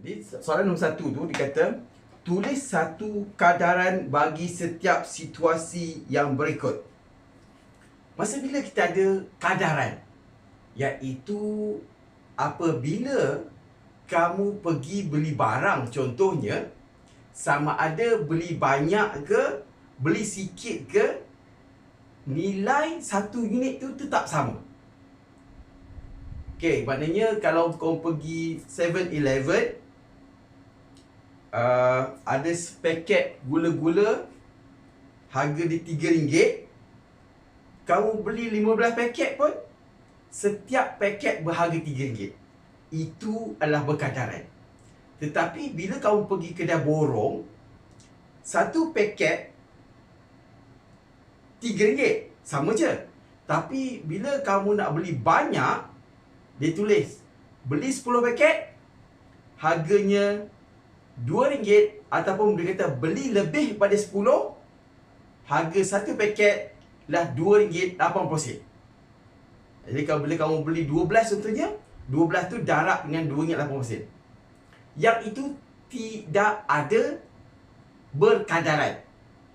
Jadi soalan nombor satu tu dia kata tulis satu kadaran bagi setiap situasi yang berikut. Masa bila kita ada kadaran iaitu apabila kamu pergi beli barang contohnya sama ada beli banyak ke beli sikit ke nilai satu unit tu tetap sama. Okey, maknanya kalau kau pergi 7-Eleven uh, ada sepaket gula-gula harga dia RM3 kamu beli 15 paket pun setiap paket berharga RM3 itu adalah berkadaran tetapi bila kamu pergi kedai borong satu paket RM3 sama je. Tapi bila kamu nak beli banyak dia tulis beli 10 paket harganya RM2 ataupun dia kata beli lebih pada 10 harga satu paket lah RM2.80 jadi kalau bila kamu beli 12 contohnya 12 tu darab dengan RM2.80 yang itu tidak ada berkadaran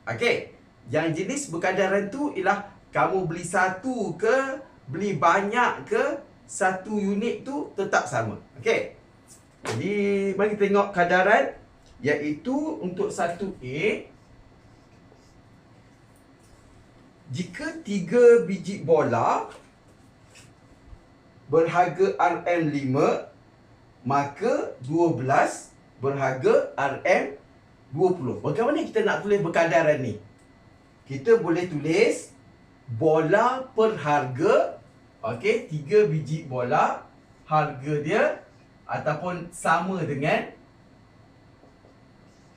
okey? Yang jenis berkadaran tu ialah kamu beli satu ke beli banyak ke satu unit tu tetap sama. Okey jadi mari kita tengok kadaran iaitu untuk 1A jika 3 biji bola berharga RM5 maka 12 berharga RM20. Bagaimana kita nak tulis berkadaran ni? Kita boleh tulis bola per harga okey 3 biji bola harga dia ataupun sama dengan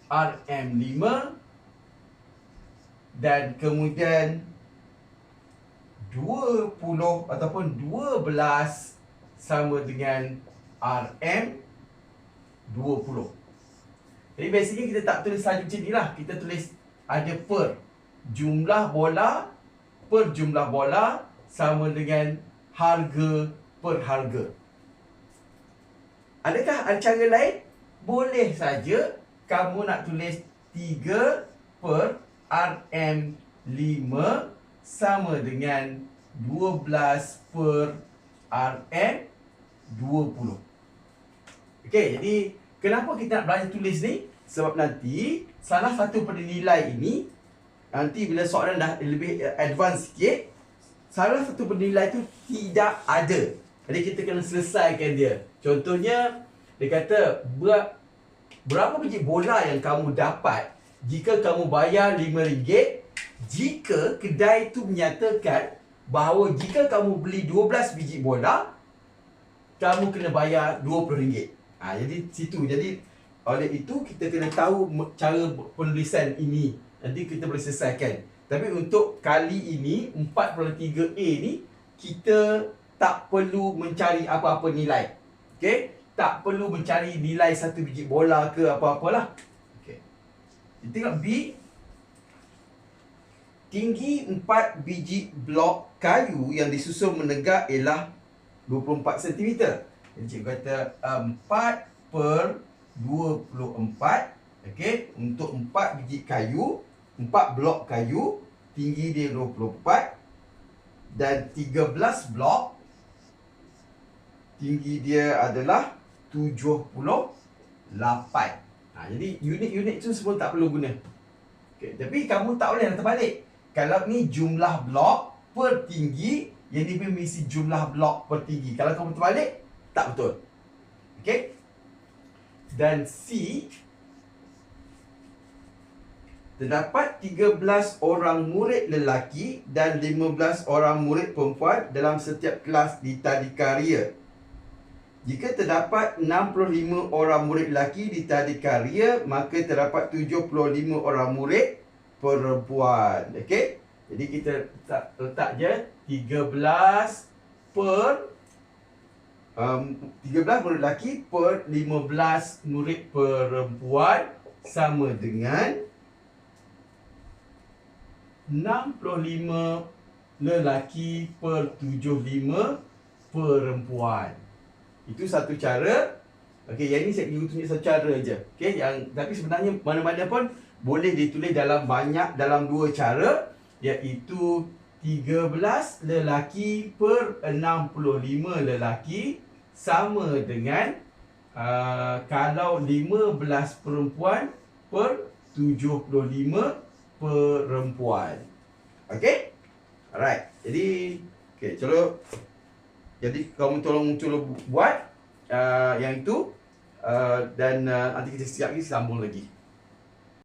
RM5 dan kemudian 20 ataupun 12 sama dengan RM20. Jadi basically kita tak tulis saja macam ni lah. Kita tulis ada per jumlah bola per jumlah bola sama dengan harga per harga. Adakah ada cara lain? Boleh saja kamu nak tulis 3 per RM5 sama dengan 12 per RM20. Okey, jadi kenapa kita nak belajar tulis ni? Sebab nanti salah satu pada nilai ini nanti bila soalan dah lebih advance sikit, salah satu pada nilai tu tidak ada. Jadi kita kena selesaikan dia. Contohnya dia kata berapa biji bola yang kamu dapat jika kamu bayar RM5 jika kedai itu menyatakan bahawa jika kamu beli 12 biji bola kamu kena bayar RM20. Ha, jadi situ. Jadi oleh itu kita kena tahu cara penulisan ini. Nanti kita boleh selesaikan. Tapi untuk kali ini 4.3A ni kita tak perlu mencari apa-apa nilai. Okey? Tak perlu mencari nilai satu biji bola ke apa-apalah. Okey. Kita tengok B. Tinggi 4 biji blok kayu yang disusun menegak ialah 24 cm. Jadi cikgu kata 4 per 24. Okey. Untuk 4 biji kayu. 4 blok kayu. Tinggi dia 24. Dan 13 blok tinggi dia adalah 78. Ha, jadi unit-unit tu semua tak perlu guna. Okay, tapi kamu tak boleh terbalik. Kalau ni jumlah blok per tinggi, yang ni pun mesti jumlah blok per tinggi. Kalau kamu terbalik, tak betul. Okay? Dan C, Terdapat 13 orang murid lelaki dan 15 orang murid perempuan dalam setiap kelas di tadikaria. Jika terdapat 65 orang murid lelaki di tadikaria, maka terdapat 75 orang murid perempuan. Okey? Jadi kita letak, letak je 13 per um, 13 murid lelaki per 15 murid perempuan sama dengan 65 lelaki per 75 perempuan. Itu satu cara. Okey, yang ni saya tunjuk secara je. Okey, yang tapi sebenarnya mana-mana pun boleh ditulis dalam banyak dalam dua cara iaitu 13 lelaki per 65 lelaki sama dengan uh, kalau 15 perempuan per 75 perempuan. Okey? Alright. Jadi okey, cuba jadi kamu tolong cuba buat uh, yang itu uh, dan uh, nanti kita siap lagi sambung lagi.